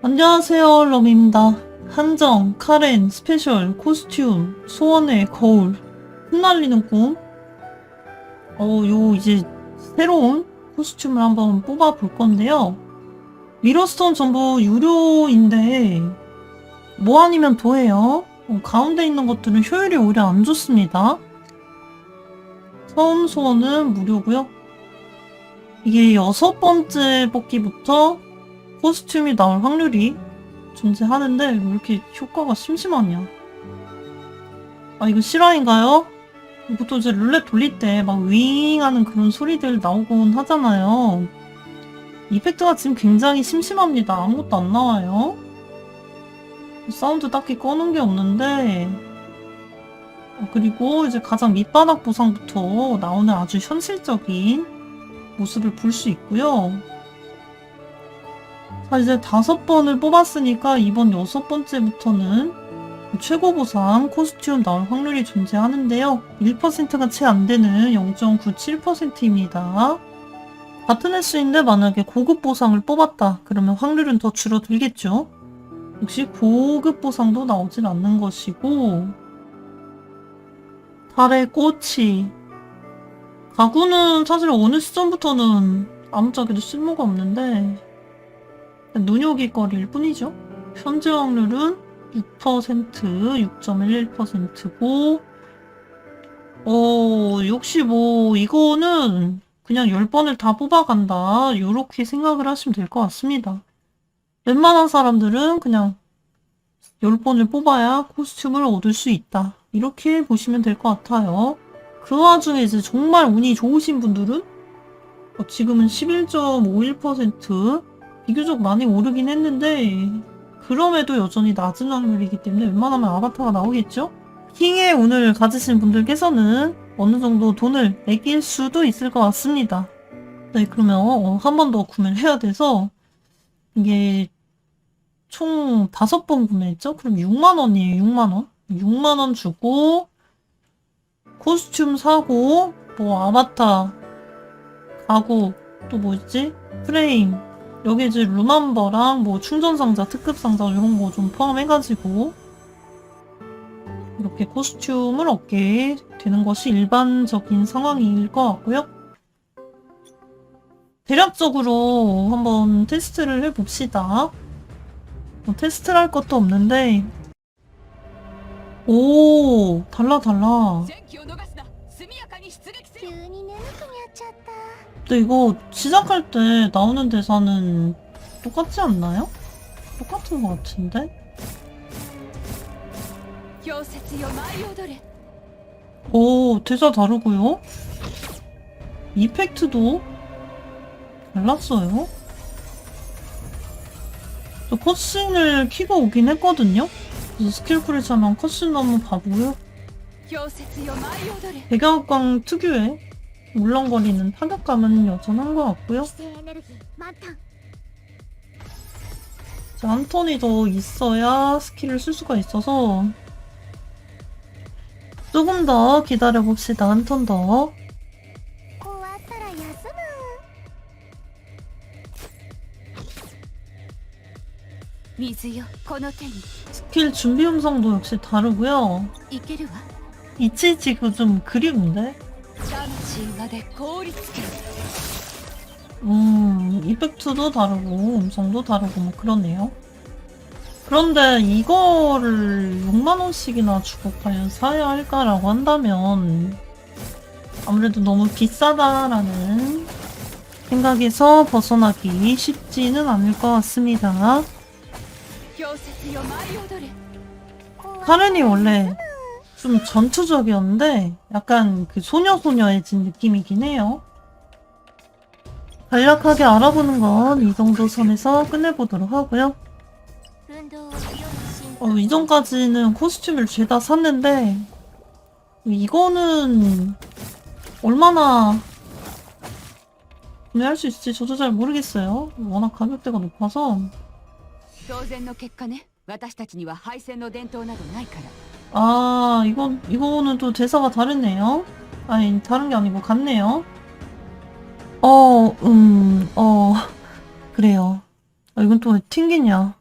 안녕하세요, 럼입니다. 한정, 카렌, 스페셜, 코스튬, 소원의 거울, 흩날리는 꿈. 어, 요 이제 새로운 코스튬을 한번 뽑아 볼 건데요. 미러스톤 전부 유료인데 뭐 아니면 도해요. 어, 가운데 있는 것들은 효율이 오히려 안 좋습니다. 처음 소원은 무료고요. 이게 여섯 번째 뽑기부터 코스튬이 나올 확률이 존재하는데 왜 이렇게 효과가 심심하냐? 아 이거 실화인가요? 보통 이제 룰렛 돌릴 때 막 윙 하는 그런 소리들 나오곤 하잖아요. 이펙트가 지금 굉장히 심심합니다. 아무것도 안 나와요. 사운드 딱히 꺼놓은 게 없는데. 어, 그리고 이제 가장 밑바닥 보상부터 나오는 아주 현실적인 모습을 볼 수 있고요 자, 이제 다섯 번을 뽑았으니까 이번 여섯 번째부터는 최고 보상 코스튬 나올 확률이 존재하는데요. 1%가 채 안 되는 0.97%입니다. 같은 횟수인데 만약에 고급 보상을 뽑았다. 그러면 확률은 더 줄어들겠죠. 역시 고급 보상도 나오질 않는 것이고 달의 꽃이 가구는 사실 어느 시점부터는 아무짝에도 쓸모가 없는데 눈요깃거리일 뿐이죠. 현재 확률은 6%, 6.11%고, 어, 역시 뭐, 이거는 그냥 10번을 다 뽑아간다. 이렇게 생각을 하시면 될 것 같습니다. 웬만한 사람들은 그냥 10번을 뽑아야 코스튬을 얻을 수 있다. 이렇게 보시면 될 것 같아요. 그 와중에 이제 정말 운이 좋으신 분들은 어, 지금은 11.51%, 비교적 많이 오르긴 했는데 그럼에도 여전히 낮은 확률이기 때문에 웬만하면 아바타가 나오겠죠? 킹의 운을 가지신 분들께서는 어느 정도 돈을 매길 수도 있을 것 같습니다. 네, 그러면 어, 한번 더 구매를 해야 돼서 이게 총 다섯 번 구매했죠? 그럼 6만 원이에요, 6만 원. 6만 원 주고 코스튬 사고 뭐 아바타 가구 또뭐 있지? 프레임 여기 이제 루맘버랑 뭐 충전상자, 특급상자 이런 거 좀 포함해가지고 이렇게 코스튬을 얻게 되는 것이 일반적인 상황일 것 같고요. 대략적으로 한번 테스트를 해봅시다. 뭐 테스트를 할 것도 없는데. 오 달라 달라 근데 이거 시작할 때 나오는 대사는 똑같지 않나요? 똑같은 것 같은데? 오 대사 다르고요? 이펙트도 달랐어요? 저 컷신을 키고 오긴 했거든요? 그래서 스킬풀이 차면 컷신 너무 바보요? 배경광 특유의 울렁거리는 파격감은 여전한 것 같고요. 자, 안토니도 있어야 스킬을 쓸 수가 있어서 조금 더 기다려봅시다. 한 턴 더. 스킬 준비 음성도 역시 다르고요. 이치 지금 좀 그리운데? 魂まで凍りつける 음, 이펙트도 다르고 음성도 다르고 뭐 그러네요. 그런데 이거를 6만원씩이나 주고 과연 사야 할까라고 한다면 아무래도 너무 비싸다라는 생각에서 벗어나기 쉽지는 않을 것 같습니다. 氷雪よ舞い踊れ 카렌이 원래 좀 전투적이었는데 약간 그 소녀소녀해진 느낌이긴 해요. 간략하게 알아보는 건 이 정도 선에서 끝내보도록 하고요. 運動を不要に進 어, 이전까지는 코스튬을 죄다 샀는데 이거는 얼마나 구매할 수 있을지 저도 잘 모르겠어요. 워낙 가격대가 높아서 当然の結果ね私たちには敗戦の伝統などないから 아 이건 이거는 또 대사가 다르네요. 아니 다른 게 아니고 같네요. 어, 음, 어 그래요. 아, 이건 또왜 튕기냐?